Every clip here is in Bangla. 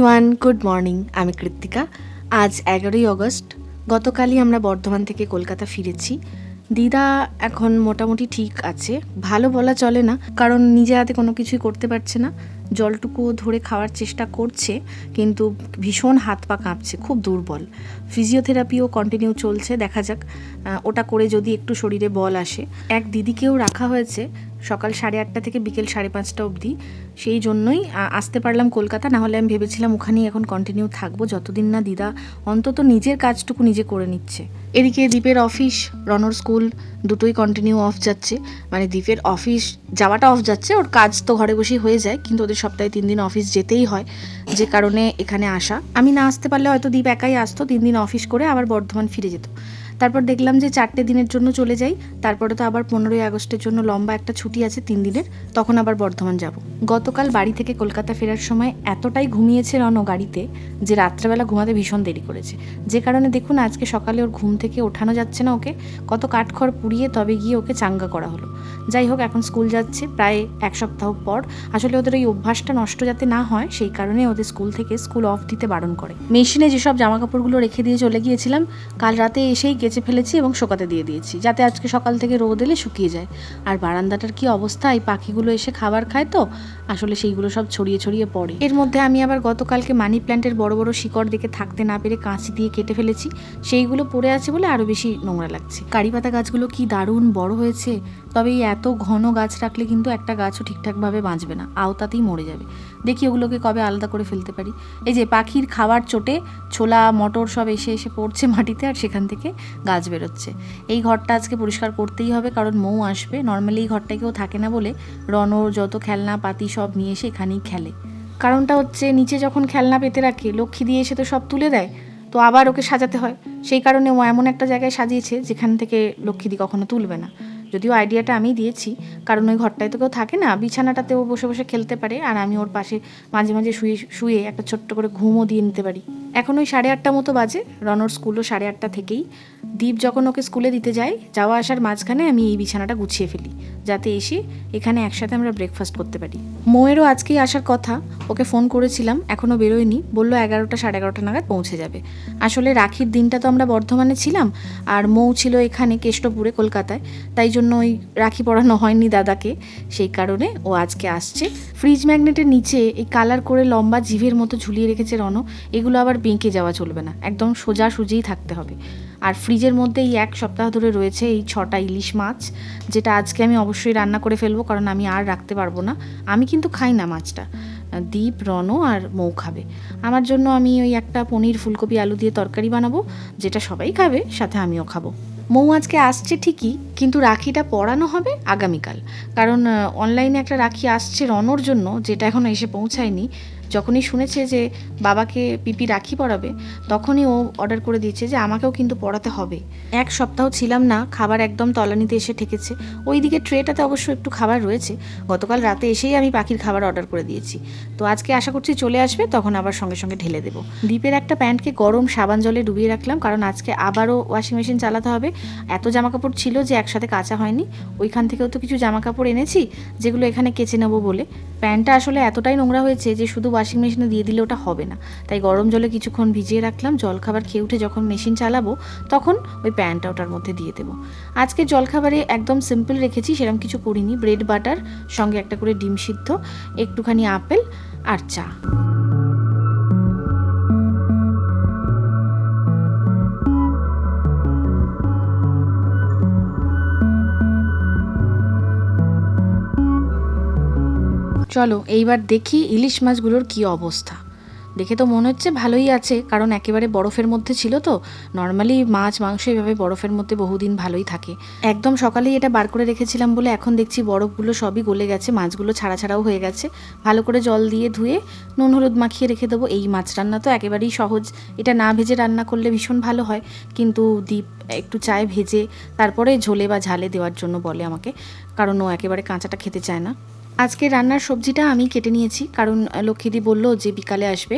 এভরিওয়ান গুড মর্নিং আমি কৃত্তিকা। আজ এগারোই অগস্ট। গতকালই আমরা বর্ধমান থেকে কলকাতা ফিরেছি। দিদা এখন মোটামুটি ঠিক আছে। ভালো বলা চলে না, কারণ নিজে হাতে কোনো কিছুই করতে পারছে না। জলটুকু ধরে খাওয়ার চেষ্টা করছে, কিন্তু ভীষণ হাত পা কাঁপছে, খুব দুর্বল। ফিজিওথেরাপিও কন্টিনিউ চলছে, দেখা যাক ওটা করে যদি একটু শরীরে বল আসে। এক দিদিকেও রাখা হয়েছে সকাল সাড়ে আটটা থেকে বিকেল সাড়ে পাঁচটা অবধি। সেই জন্যই আসতে পারলাম কলকাতা, না হলে আমি ভেবেছিলাম ওখানেই এখন কন্টিনিউ থাকব। যতদিন না দিদা অন্তত নিজের কাজটুকু নিজে করে নিচ্ছে। এদিকে দ্বীপের অফিস, রনর স্কুল, দুটোই কন্টিনিউ অফ যাচ্ছে। মানে দ্বীপের অফিস যাওয়াটা অফ যাচ্ছে, ওর কাজ তো ঘরে বসেই হয়ে যায়, কিন্তু ওদের সপ্তাহে তিন দিন অফিস যেতেই হয়, যে কারণে এখানে আসা। আমি না আসতে পারলে হয়তো দীপ একাই আসতো, তিন দিন অফিস করে আবার বর্ধমান ফিরে যেত। তারপর দেখলাম যে চারটে দিনের জন্য চলে যাই, তারপরে তো আবার পনেরোই আগস্টের জন্য লম্বা একটা ছুটি আছে তিন দিনের, তখন আবার বর্ধমান যাব। গতকাল বাড়ি থেকে কলকাতা ফেরার সময় এতটাই ঘুমিয়েছে রণ গাড়িতে যে রাত্রেবেলা ঘুমাতে ভীষণ দেরি করেছে। যে কারণে দেখুন আজকে সকালে ওর ঘুম থেকে ওঠানো যাচ্ছে না ওকে, কত কাঠখড় পুড়িয়ে তবে গিয়ে ওকে চাঙ্গা করা হলো। যাই হোক, এখন স্কুল যাচ্ছে, প্রায় এক সপ্তাহ পর। আসলে ওদের ওই অভ্যাসটা নষ্ট যাতে না হয়, সেই কারণে ওদের স্কুল থেকে স্কুল অফ দিতে বারণ করে। মেশিনে যেসব জামা কাপড়গুলো রেখে দিয়ে চলে গিয়েছিলাম, কাল রাতে এসেই কেচে ফেলেছি এবং শোকাতে দিয়ে দিয়েছি, যাতে আজকে সকাল থেকে রোদ এলে শুকিয়ে যায়। আর বারান্দাটার কি অবস্থা? এই পাখিগুলো এসে খাবার খায় তো? আসলে সেইগুলো সব ছড়িয়ে ছড়িয়ে পড়ে। এর মধ্যে আমি আবার গতকালকে মানি প্ল্যান্টের বড় বড় শিকড় দেখে থাকতে না পেরে কাঁচি দিয়ে কেটে ফেলেছি। সেইগুলো পড়ে আছে বলে আরও বেশি নোংরা লাগছে। কারি পাতা গাছগুলো কি দারুণ বড় হয়েছে? তবে এই এত ঘন গাছ রাখলে কিন্তু একটা গাছও ঠিকঠাকভাবে বাঁচবে না, আওতাতেই মরে যাবে। দেখি ওগুলোকে কবে আলাদা করে ফেলতে পারি। এই যে পাখির খাবার চোটে ছোলা, মটর সব এসে এসে পড়ছে মাটিতে আর সেখান থেকে গাছ বেরোচ্ছে। এই ঘরটা আজকে পরিষ্কার করতেই হবে কারণ মৌ আসবে। নর্মালি এই ঘরটায় কেউ থাকে না বলে রনর যত খেলনা, পাতি সব নিয়ে এসে এখানেই খেলে। কারণটা হচ্ছে নিচে যখন খেলনা পেতে রাখে, লক্ষ্মী দিয়ে এসে তো সব তুলে দেয়, তো আবার ওকে সাজাতে হয়। সেই কারণে ও এমন একটা জায়গায় সাজিয়েছে যেখান থেকে লক্ষ্মীদি কখনো তুলবে না। যদিও আইডিয়াটা আমি দিয়েছি, কারণ ওই ঘরটায় তো কেউ থাকে না বিছানাটাতে ও বসে বসে খেলতে পারে, আর আমি ওর পাশে মাঝে মাঝে শুয়ে শুয়ে একটা ছোট্ট করে ঘুমও দিয়ে নিতে পারি। এখন ওই সাড়ে আটটা মতো বাজে, রনর স্কুলও সাড়ে আটটা থেকেই। দীপ যখন ওকে স্কুলে দিতে যায়, যাওয়া আসার মাঝখানে আমি এই বিছানাটা গুছিয়ে ফেলি, যাতে এসে এখানে একসাথে আমরা ব্রেকফাস্ট করতে পারি। মোয়েরও আজকেই আসার কথা, ওকে ফোন করেছিলাম এখনও বেরোয়নি, বলল এগারোটা সাড়ে এগারোটা নাগাদ পৌঁছে যাবে। আসলে রাখির দিনটা তো আমরা বর্ধমানে ছিলাম, আর মৌ ছিল এখানে কেষ্টপুরে কলকাতায়, তাই জন্য ওই রাখি পড়ানো হয়নি দাদাকে, সেই কারণে ও আজকে আসছে। ফ্রিজ ম্যাগনেটের নিচে এই কালার করে লম্বা জিভের মতো ঝুলিয়ে রেখেছে রণ এগুলো আবার বেঁকে যাওয়া চলবে না, একদম সোজা সুজিই থাকতে হবে। আর ফ্রিজের মধ্যে এই এক সপ্তাহ ধরে রয়েছে এই ছটা ইলিশ মাছ, যেটা আজকে আমি অবশ্যই রান্না করে ফেলব, কারণ আমি আর রাখতে পারব না। আমি কিন্তু খাই না মাছটা। দীপ রণ আর মৌ খাবে। আমার জন্য আমি ওই একটা পনির ফুলকপি আলু দিয়ে তরকারি বানাবো, যেটা সবাই খাবে, সাথে আমিও খাব। মৌ আজকে আসছে ঠিকই, কিন্তু রাখিটা পরানো হবে আগামীকাল। কারণ অনলাইনে একটা রাখি আসছে রনর জন্য, যেটা এখনও এসে পৌঁছায়নি। যখনই শুনেছে যে বাবাকে পিপি রাখি পরাবে তখনই ও অর্ডার করে দিয়েছে যে আমাকেও কিন্তু পড়াতে হবে। এক সপ্তাহ ছিলাম না, খাবার একদম তলানিতে এসে ঠেকেছে। ওই দিকে ট্রেটাতে অবশ্য একটু খাবার রয়েছে। গতকাল রাতে এসেই আমি পাখির খাবার অর্ডার করে দিয়েছি। তো আজকে আশা করছি চলে আসবে, তখন আবার সঙ্গে সঙ্গে ঢেলে দেবো। দ্বীপের একটা প্যান্টকে গরম সাবান জলে ডুবিয়ে রাখলাম, কারণ আজকে আবারও ওয়াশিং মেশিন চালাতে হবে। এত জামা কাপড় ছিল যে একসাথে কাচা হয়নি। ওইখান থেকেও তো কিছু জামা কাপড় এনেছি, যেগুলো এখানে কেচে নেব বলে। প্যান্টটা আসলে এতটাই নোংরা হয়েছে যে শুধু ওয়াশিং মেশিনে দিয়ে দিলে ওটা হবে না। তাই গরম জলে কিছুক্ষণ ভিজিয়ে রাখলাম, জলখাবার খেয়ে উঠে যখন মেশিন চালাবো, তখন ওই প্যান্টটা ওটার মধ্যে দিয়ে দেবো। আজকে জলখাবারে একদম সিম্পল রেখেছি সেরকম কিছু করিনি। ব্রেড বাটার সঙ্গে একটা করে ডিম সিদ্ধ, একটুখানি আপেল আর চা। চলো, এইবার দেখি ইলিশ মাছগুলোর কি অবস্থা। দেখে তো মনে হচ্ছে ভালোই আছে, কারণ একেবারে বরফের মধ্যে ছিল তো। নর্মালি মাছ, মাংস এভাবে বরফের মধ্যে বহুদিন ভালোই থাকে। একদম সকালেই এটা বার করে রেখেছিলাম বলে এখন দেখছি বরফগুলো সবই গলে গেছে, মাছগুলো ছাড়া ছাড়াও হয়ে গেছে। ভালো করে জল দিয়ে ধুয়ে নুন, হলুদ মাখিয়ে রেখে দেবো। এই মাছ রান্না তো একেবারেই সহজ। এটা না ভেজে রান্না করলে ভীষণ ভালো হয়, কিন্তু দীপ একটু চায় ভেজে, তারপরে ঝোলে বা ঝালে দেওয়ার জন্য বলে আমাকে, কারণ ও একেবারে কাঁচাটা খেতে চায় না। আজকে রান্নার সবজিটা আমি কেটে নিয়েছি, কারণ লক্ষ্মীদি বলল যে বিকালে আসবে।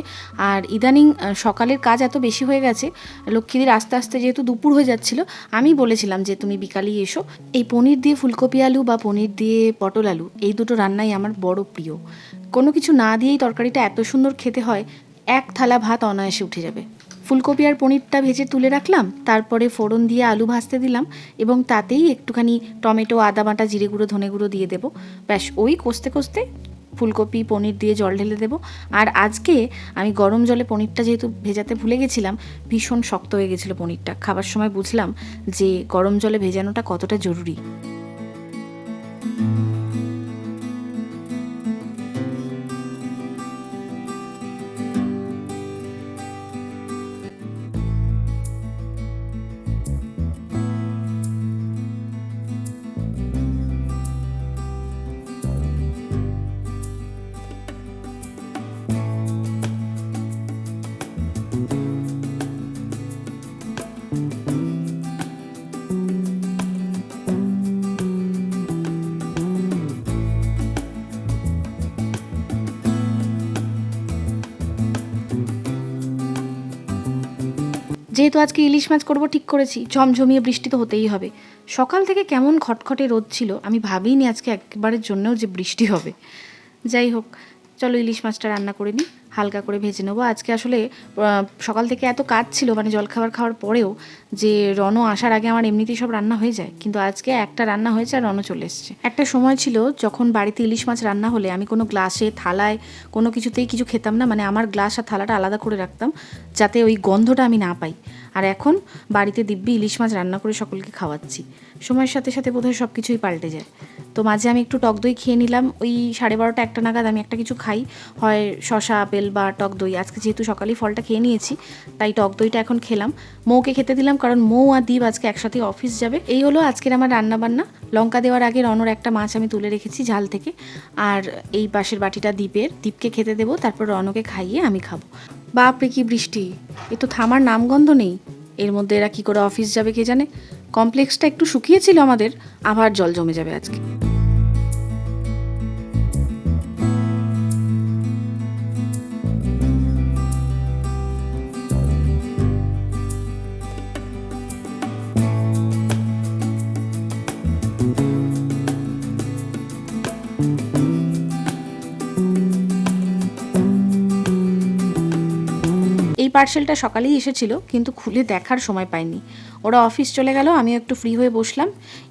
আর ইদানিং সকালের কাজ এত বেশি হয়ে গেছে, লক্ষ্মীদির আস্তে আস্তে যেহেতু দুপুর হয়ে যাচ্ছিল, আমি বলেছিলাম যে তুমি বিকালেই এসো। এই পনির দিয়ে ফুলকপি আলু বা পনির দিয়ে পটল আলু, এই দুটো রান্নাই আমার বড় প্রিয়। কোনো কিছু না দিয়েই তরকারিটা এত সুন্দর খেতে হয়, এক থালা ভাত অনায়াসে উঠে যাবে। ফুলকপি আর পনিরটা ভেজে তুলে রাখলাম, তারপরে ফোড়ন দিয়ে আলু ভাজতে দিলাম এবং তাতেই একটুখানি টমেটো, আদা বাটা, জিরে গুঁড়ো, ধনে গুঁড়ো দিয়ে দেবো। ব্যাস, ওই কষতে কষতে ফুলকপি, পনির দিয়ে জল ঢেলে দেবো। আর আজকে আমি গরম জলে পনিরটা যেহেতু ভেজাতে ভুলে গেছিলাম, ভীষণ শক্ত হয়ে গেছিল পনিরটা। খাবার সময় বুঝলাম যে গরম জলে ভেজানোটা কতটা জরুরি। যেহেতু আজকে ইলিশ মাছ করব, ঠিক করেছি। ঝমঝমিয়ে বৃষ্টি তো হতেই হবে। সকাল থেকে কেমন খটখটে রোদ ছিল, আমি ভাবিনি আজকে একবারের জন্যও যে বৃষ্টি হবে। যাই হোক, চলো ইলিশ মাছটা রান্না করে নিই। হালকা করে ভেজে নেব। আজকে আসলে সকাল থেকে এত কাজ ছিল মানে জলখাবার খাওয়ার পরেও, যে রণ আসার আগে আমার এমনিতেই সব রান্না হয়ে যায়। কিন্তু আজকে একটা রান্না হয়েছে আর রণ চলে এসছে। একটা সময় ছিল, যখন বাড়িতে ইলিশ মাছ রান্না হলে আমি কোনো গ্লাসে, থালায় কোনো কিছুতেই কিছু খেতাম না। মানে আমার গ্লাস আর থালাটা আলাদা করে রাখতাম, যাতে ওই গন্ধটা আমি না পাই। আর এখন বাড়িতে দিব্যি ইলিশ মাছ রান্না করে সকলকে খাওয়াচ্ছি। সময়ের সাথে সাথে বোধহয় সব কিছুই পাল্টে যায়। তো মাঝে আমি একটু টক দই খেয়ে নিলাম। ওই সাড়ে বারোটা একটা নাগাদ আমি একটা কিছু খাই। হয় শশা আপেল বা টক দই। আজকে যেহেতু সকালেই ফলটা খেয়ে নিয়েছি, তাই টক দইটা এখন খেলাম। মৌকে খেতে দিলাম কারণ মৌ আর দ্বীপ আজকে একসাথে অফিস যাবে। এই হলো আজকের আমার রান্না বান্না লঙ্কা দেওয়ার আগে রনর একটা মাছ আমি তুলে রেখেছি ঝাল থেকে। আর এই পাশের বাটিটা দ্বীপের দ্বীপকে খেতে দেবো, তারপর রনকে খাইয়ে আমি খাব। বাপরে কি বৃষ্টি? এ তো থামার নামগন্ধ নেই। এর মধ্যে এরা কি করে অফিস যাবে কে জানে? কমপ্লেক্সটা একটু শুকিয়েছিল আমাদের, আবার জল জমে যাবে আজকে। পার্সেলটা সকালেই এসেছিল, কিন্তু খুলে দেখার সময় পাইনি। ওরা অফিস চলে গেল, আমিও একটু ফ্রি হয়ে বসলাম।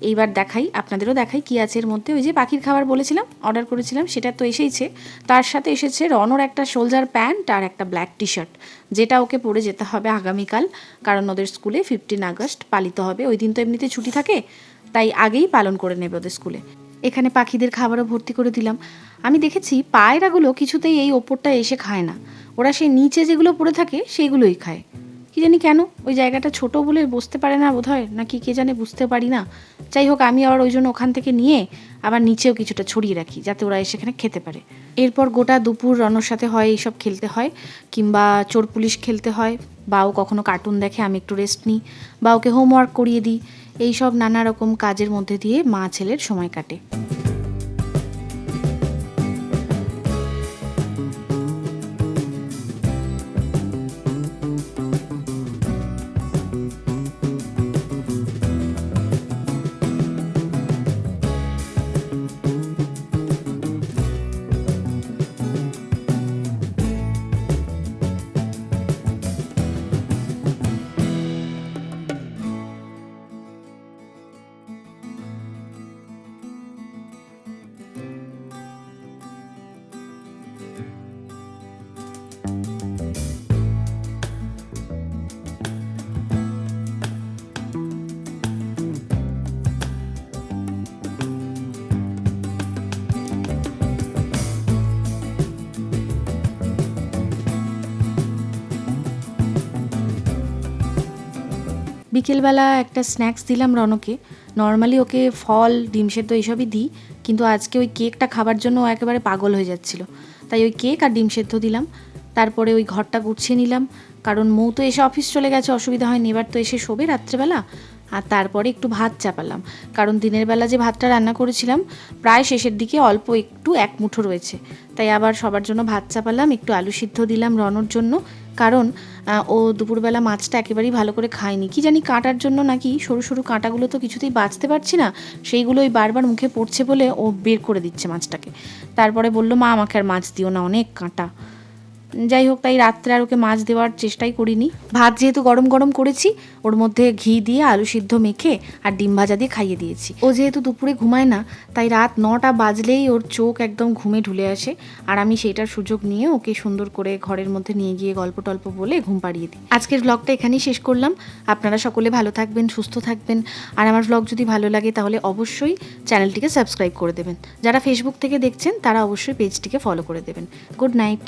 এইবার দেখাই, আপনাদেরও দেখাই কি আছে এর মধ্যে। ওই যে পাখির খাবার বলেছিলাম অর্ডার করেছিলাম, সেটা তো এসেইছে। তার সাথে এসেছে রনর একটা শোলজার প্যান্ট আর একটা ব্ল্যাক টি শার্ট যেটা ওকে পরে যেতে হবে আগামীকাল, কারণ ওদের স্কুলে ফিফটিন আগস্ট পালিত হবে। ওই দিন তো এমনিতে ছুটি থাকে, তাই আগেই পালন করে নেবে ওদের স্কুলে। এখানে পাখিদের খাবারও ভর্তি করে দিলাম। আমি দেখেছি পায়রাগুলো কিছুতেই এই ওপরটা এসে খায় না। ওরা সেই নিচে যেগুলো পড়ে থাকে, সেইগুলোই খায়। কি জানি কেন? ওই জায়গাটা ছোট বলে বসতে পারে না বোধহয়, নাকি কে জানে বুঝতে পারি না। যাই হোক, আমি আবার ওই জন্য ওখান থেকে নিয়ে আবার নিচেও কিছুটা ছড়িয়ে রাখি, যাতে ওরা এসে এখানে খেতে পারে। এরপর গোটা দুপুর রনর সাথে হয়, এইসব খেলতে হয়, কিংবা চোর পুলিশ খেলতে হয়। বা ও কখনো কার্টুন দেখে, আমি একটু রেস্ট নিই। বা ওকে হোমওয়ার্ক করিয়ে দিই। এই সব নানা রকম কাজের মধ্যে দিয়ে মা ছেলের সময় কাটে। বিকেলবেলা একটা স্ন্যাক্স দিলাম রনকে। নর্মালি ওকে ফল, ডিম সেদ্ধ এইসবই দিই, কিন্তু আজকে ওই কেকটা খাবার জন্য ও একেবারে পাগল হয়ে যাচ্ছিল। তাই ওই কেক আর ডিম সেদ্ধ দিলাম। তারপরে ওই ঘরটা গুছিয়ে নিলাম। কারণ মৌ তো এসে অফিস চলে গেছে, অসুবিধা হয়নি। এবার তো এসে শোবে রাত্রেবেলা। আর তারপরে একটু ভাত চাপালাম। কারণ দিনের বেলা যে ভাতটা রান্না করেছিলাম, প্রায় শেষের দিকে অল্প একটু এক মুঠো রয়েছে। তাই আবার সবার জন্য ভাত চাপালাম, একটু আলু সিদ্ধ দিলাম রনর জন্য। কারণ ও দুপুরবেলা মাছটা একেবারেই ভালো করে খায়নি। কি জানি কাঁটার জন্য নাকি সরু সরু কাঁটাগুলো তো কিছুতেই বাঁচতে পারছি না, সেইগুলোই বারবার মুখে পড়ছে বলে ও বের করে দিচ্ছে মাছটাকে। তারপরে বলল, মা, আমাকে আর মাছ দিও না, অনেক কাঁটা। যাই হোক, তাই রাত্রে আর ওকে মাছ দেওয়ার চেষ্টাই করিনি। ভাত যেহেতু গরম গরম করেছি, ওর মধ্যে ঘি দিয়ে আলু সিদ্ধ মেখে আর ডিম ভাজা দিয়ে খাইয়ে দিয়েছি। ও যেহেতু দুপুরে ঘুমায় না, তাই রাত নটা বাজলেই ওর চোখ একদম ঘুমে ঢুলে আসে আর আমি সেইটার সুযোগ নিয়ে ওকে সুন্দর করে ঘরের মধ্যে নিয়ে গিয়ে গল্প টল্প বলে ঘুম পাড়িয়ে দিই। আজকের ব্লগটা এখানেই শেষ করলাম। আপনারা সকলে ভালো থাকবেন, সুস্থ থাকবেন। আর আমার ব্লগ যদি ভালো লাগে, তাহলে অবশ্যই চ্যানেলটিকে সাবস্ক্রাইব করে দেবেন। যারা ফেসবুক থেকে দেখছেন, তারা অবশ্যই পেজটিকে ফলো করে দেবেন। Good night